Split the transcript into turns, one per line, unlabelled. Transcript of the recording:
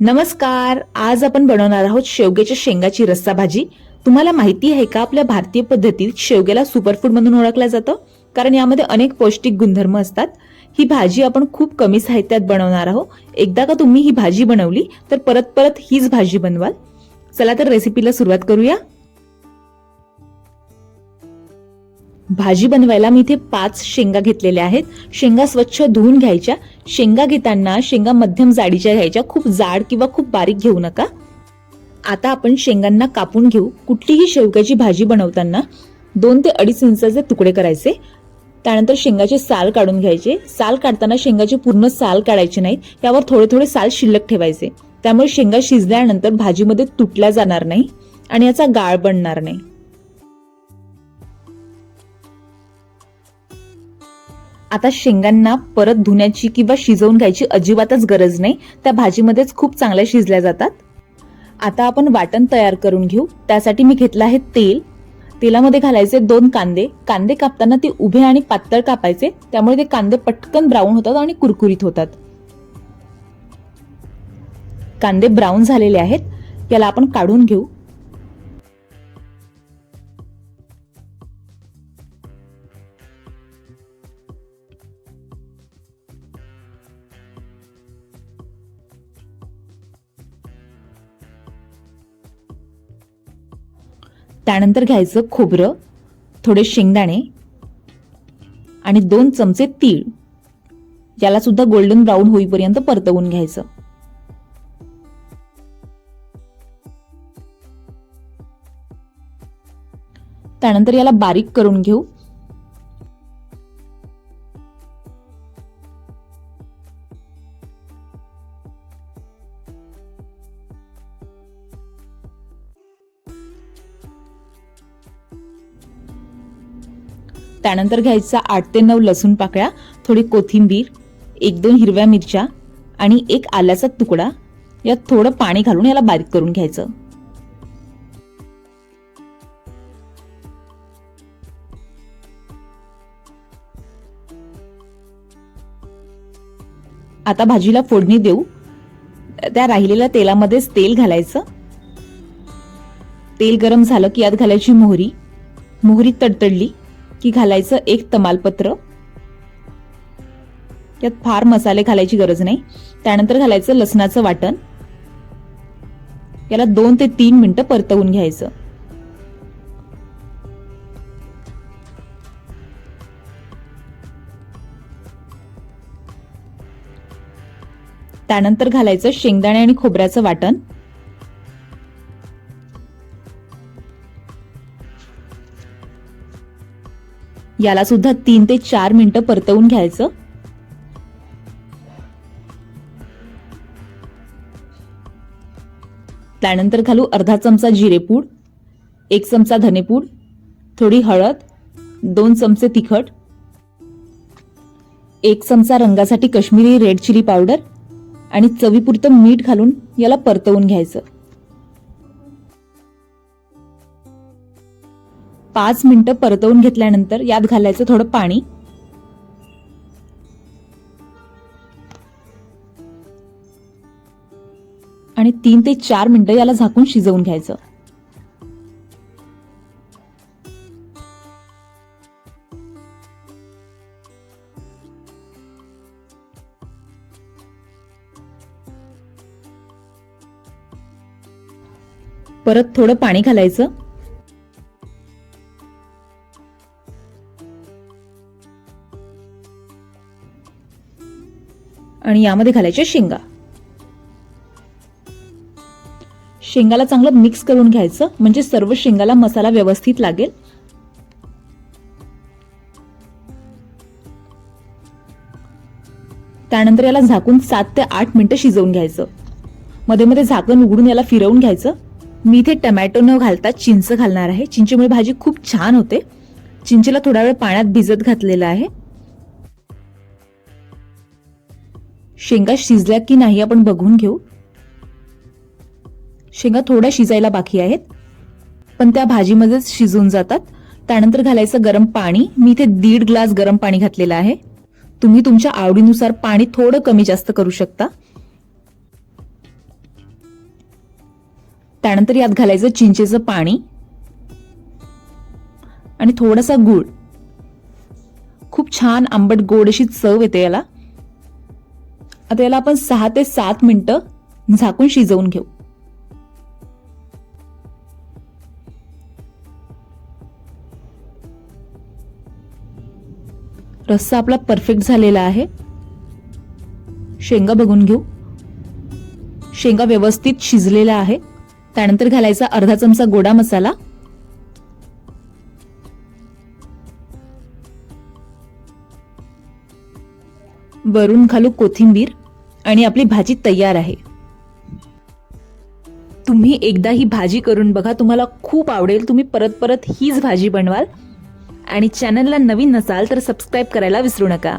नमस्कार आज आपण बनवणार आहोत शेवग्याच्या शेंगाची रस्सा भाजी. तुम्हाला माहिती आहे का आपल्या भारतीय पद्धतीत शेवग्याला सुपरफूड म्हणून ओळखलं जातं? कारण यामध्ये अनेक पौष्टिक गुणधर्म असतात. ही भाजी आपण खूप कमी साहित्यात बनवणार आहोत. एकदा का तुम्ही ही भाजी बनवली तर परत परत हीच भाजी बनवाल. चला तर रेसिपीला सुरुवात करूया. भाजी बनवायला मी इथे पाच शेंगा घेतलेल्या आहेत. शेंगा स्वच्छ धुवून घ्यायच्या. शेंगा घेताना शेंगा मध्यम जाडीच्या घ्यायच्या. खूप जाड किंवा खूप बारीक घेऊ नका. आता आपण शेंगांना कापून घेऊ. कुठलीही शेवग्याची भाजी बनवताना दोन ते अडीच इंचाचे तुकडे करायचे. त्यानंतर शेंगाचे साल काढून घ्यायचे. साल काढताना शेंगाचे पूर्ण साल काढायचे नाही त्यावर थोडे थोडे साल शिल्लक ठेवायचे. त्यामुळे शेंगा शिजल्यानंतर भाजीमध्ये तुटल्या जाणार नाही आणि याचा गाळ बनणार नाही. आता शेंगांना परत धुण्याची किंवा शिजवून घ्यायची अजिबातच गरज नाही. त्या भाजीमध्येच खूप चांगल्या शिजल्या जातात. आता आपण वाटण तयार करून घेऊ. त्यासाठी मी घेतलं आहे तेल. तेलामध्ये घालायचे दोन कांदे. कांदे कापताना ते उभे आणि पातळ कापायचे. त्यामुळे ते कांदे पटकन ब्राऊन होतात आणि कुरकुरीत होतात. कांदे ब्राऊन झालेले आहेत. याला आपण काढून घेऊ. त्यानंतर घ्यायचं खोबरं थोडे शेंगदाणे आणि दोन चमचे तीळ. याला सुद्धा गोल्डन ब्राऊन होईपर्यंत परतवून घ्यायचं. त्यानंतर याला बारीक करून घेऊ. त्यानंतर घ्यायचा आठ ते नऊ लसूण पाकळ्या थोडी कोथिंबीर एक दोन हिरव्या मिरच्या आणि एक आल्याचा तुकडा. यात थोडं पाणी घालून याला बारीक करून घ्यायचं. आता भाजीला फोडणी देऊ. त्या राहिलेल्या तेलामध्येच तेल घालायचं. तेल गरम झालं की यात घालायची मोहरी. मोहरी तडतडली. की घालायचं एक तमालपत्र. यात फार मसाले घालायची गरज नाही. त्यानंतर घालायचं लसणाचं वाटण. याला दोन ते तीन मिनिटं परतवून घ्यायचं. त्यानंतर घालायचं शेंगदाणे आणि खोबऱ्याचं वाटण. याला सुद्धा तीन ते चार मिनिटं परतवून घ्यायचं. त्यानंतर घालू अर्धा चमचा जिरेपूड एक चमचा धनेपूड थोडी हळद दोन चमचे तिखट एक चमचा रंगासाठी कश्मीरी रेड चिली पावडर आणि चवीपुरतं मीठ घालून याला परतवून घ्यायचं. पाच मिनटं परतवून घेतल्यानंतर यात घालायचं थोडं पाणी. आणि तीन ते चार मिनटं याला झाकून शिजवून घ्यायचं. परत थोडं पाणी घालायचं. आणि यामध्ये घालायच्या शेंगा. शेंगाला चांगलं मिक्स करून घ्यायचं म्हणजे सर्व शेंगाला मसाला व्यवस्थित लागेल. त्यानंतर याला झाकून सात ते आठ मिनिटं शिजवून घ्यायचं. मध्ये मध्ये झाकण उघडून याला फिरवून घ्यायचं. मी इथे टमॅटो न घालता चिंच घालणार आहे. चिंचेमुळे भाजी खूप छान होते. चिंचेला थोडा वेळ पाण्यात भिजत घातलेला आहे. शेंगा शिजल्या की नाही आपण बघून घेऊ. शेंगा थोड्या शिजायला बाकी आहेत. पण त्या भाजीमध्येच शिजून जातात. त्यानंतर घालायचं गरम पाणी. मी इथे दीड ग्लास गरम पाणी घातलेलं आहे. तुम्ही तुमच्या आवडीनुसार पाणी थोडं कमी जास्त करू शकता. त्यानंतर यात घालायचं चिंचेचं पाणी. आणि थोडासा गूळ. खूप छान आंबट गोड अशी चव येते याला. आता याला आपण सहा ते सात मिनिटं झाकून शिजवून घेऊ. रस्सा आपला परफेक्ट झालेला आहे. शेंगा बघून घेऊ. शेंगा व्यवस्थित शिजलेला आहे. त्यानंतर घालायचा अर्धा चमचा गोडा मसाला. वरून खालू कोथिंबीर आणि आपली भाजी तयार आहे. तुम्ही एकदा ही भाजी करून बघा तुम्हाला खूप आवडेल. तुम्ही परत परत हीच भाजी बनवाल. आणि चॅनलला नवीन नसाल तर सबस्क्राईब करायला विसरू नका.